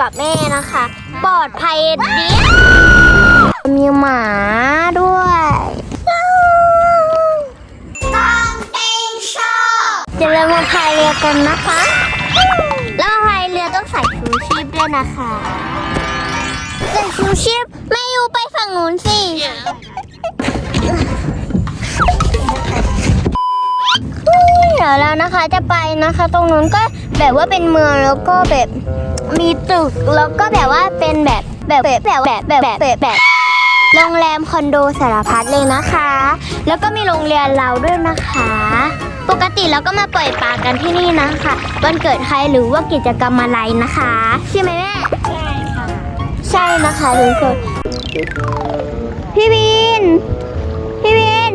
กับแม่นะคะ ปลอดภัยดีมีหมาด้วยต้องเป็นชอบจะเรามาพายเรือกันนะคะแล้วมาพายเรือต้องใส่ชูชีพด้วยนะคะใส่ชูชีพไม่อยู่ไปฝั่งนู้นสิเดี๋ยวเรานะคะจะไปนะคะ ตรงนู้นก็แบบว่าเป็นเมืองแล้วก็แบบ มีตึกแล้วก็แบบว่าเป็นแบบแบบแบบแบบแบบแบบแบบโรงแรมคอนโดสารพัดเลยนะคะ แล้วก็มีโรงเรียนเราด้วยนะคะ ปกติเราก็มาปล่อยปลากันที่นี่นะคะวันเกิดใครหรือว่ากิจกรรมอะไรนะคะ ใช่ไหมแม่ ใช่ค่ะ ใช่นะคะทุกคน พี่วิน พี่วิน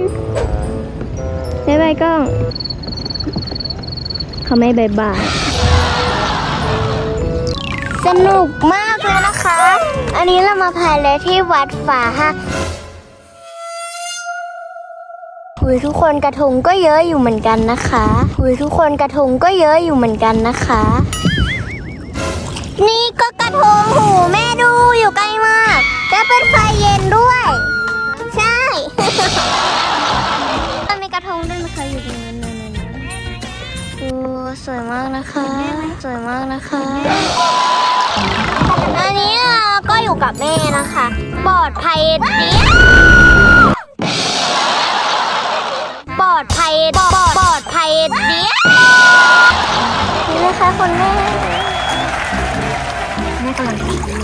บ๊ายบายกล้อง เขาไม่บายบาย สนุกมากเลยนะคะ อันนี้เรามาพายเรือที่วัดฝาฮะหุยทุกคนกระทงก็เยอะอยู่เหมือนกันนะคะหุยทุกคนกระทงก็เยอะอยู่เหมือนกันนะคะ นี่ก็กระทงหูแม่ดูอยู่ใกล้มาก แล้วเป็นไฟเย็นด้วย ใช่มันมีกระทงด้วยนะคะอยู่ตรงนั้นนั่นๆโอ้สวยมากนะคะ สวยมากนะคะ อันนี้เราก็อยู่กับแม่นะคะ ปลอดภัยดีปลอดภัยปลอดปลอดภัยดีนี่นะคะคุณแม่แม่กำลังถ่ายอยู่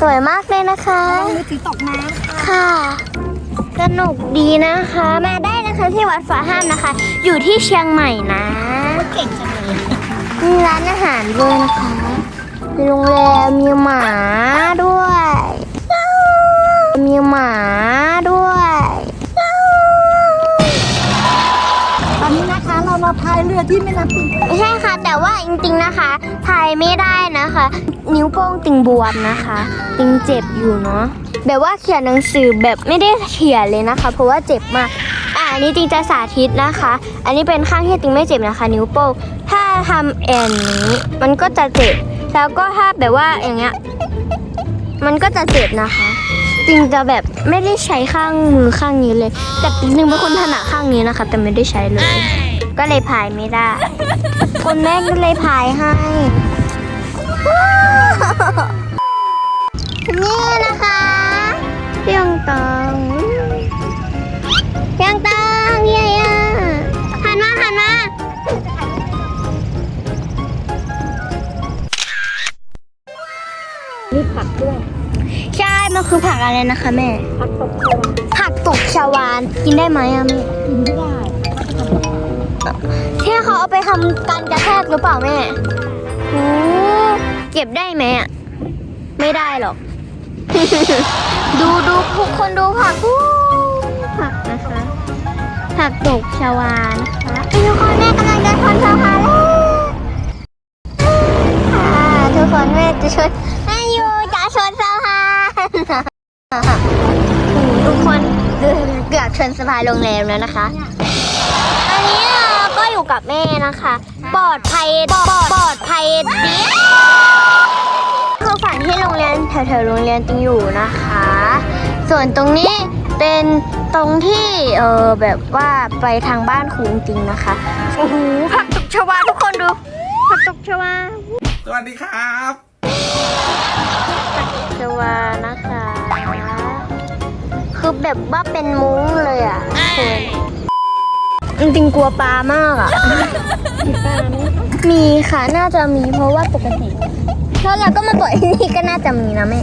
สวยมากเลยนะคะมือถือตกน้ำค่ะค่ะสนุกดีนะคะ มาได้นะคะที่วัดฝาห้ามนะคะ อยู่ที่เชียงใหม่นะ เก่งจังเลย มีร้านอาหารด้วยนะคะมีโรงแรมมีหมาด้วย มีหมาด้วย ตอนนี้นะคะเรามาพายเรือที่แม่น้ำปิงไม่ใช่ค่ะ แต่ว่าจริงๆนะคะพายไม่ได้นะคะ นิ้วโป้งติงบวมนะคะ ติงเจ็บอยู่เนาะแบบว่าเขียนหนังสือแบบไม่ได้เขียนเลยนะคะ เพราะว่าเจ็บมาก อ่าอันนี้ติงจะสาธิตนะคะ อันนี้เป็นข้างที่ติงไม่เจ็บนะคะ นิ้วโป้ง ทำแอนนี้มันก็จะเจ็บ แล้วก็ถ้าแบบว่าอย่างเงี้ย มันก็จะเจ็บนะคะติงจะแบบไม่ได้ใช้ข้างมือข้างนี้เลย แต่ติงเป็นคนถนัดข้างนี้นะคะ แต่ไม่ได้ใช้เลย ก็เลยพายไม่ได้คุณแม่ก็เลยพายให้ นี่นะคะเพียงตัง มันคือผักอะไรนะคะแม่ ผักตบชวาผักตกชวานกินได้ไหมอะแม่ กินไม่ได้ที่เขาเอาไปทำการกระแทกหรือเปล่าแม่โอ้เก็บได้ไหมอะไม่ได้หรอก ดูดูทุกคนดูผักอู้ผักนะคะ ผักตกชวานะคะทุกคนแม่กำลังจะชนสะพานแล้วค่ะทุกคนแม่จะชนแม่อยู่จะชนสะพาน ทุกคนเกือบชนสะพานโรงแรมแล้วนะคะ อันนี้เราก็อยู่กับแม่นะคะ ปลอดภัยปลอดปลอดภัยดีคือฝันที่โรงเรียนแถวๆโรงเรียนติงอยู่นะคะ ส่วนตรงนี้เป็นตรงที่เออแบบว่าไปทางบ้านครูจริงนะคะโอ้โหผักตบชวาทุกคนดูผักตบชวาสวัสดีครับ แบบว่าเป็นมุ้งเลยอะทุกคนจริงๆกลัวปลามากอะ มีค่ะน่าจะมีเพราะว่าปกติถ้าเราก็มาปล่อยที่นี่ก็น่าจะมีนะแม่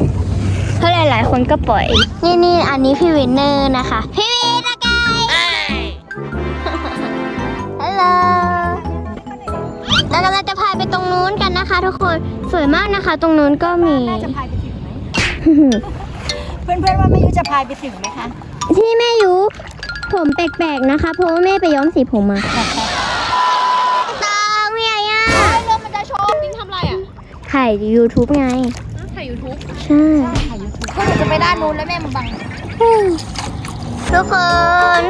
เพราะหลายๆคนก็ปล่อย นี่นี่อันนี้พี่วินเนอร์นะคะ พี่วินนะกายฮัลโหลเรากำลังจะพายไปตรงนู้นกันนะคะ ทุกคนสวยมากนะคะ ตรงนู้นก็มีแม่จะพายไปถึงไหม เพื่อนๆว่าแม่ยุจะพายไปถึงไหมคะ ที่แม่ยุผมแปลกๆนะคะ เพราะว่าแม่ไปย้อมสีผมมาตองเมียย่าเรือมันจะชมนิ้งทำไรอะถ่าย YouTube ไง ถ่ายยูทูบใช่ถ่ายยูทูบเขาจะไปด้านนู้นแล้วแม่มาบัง ทุกคน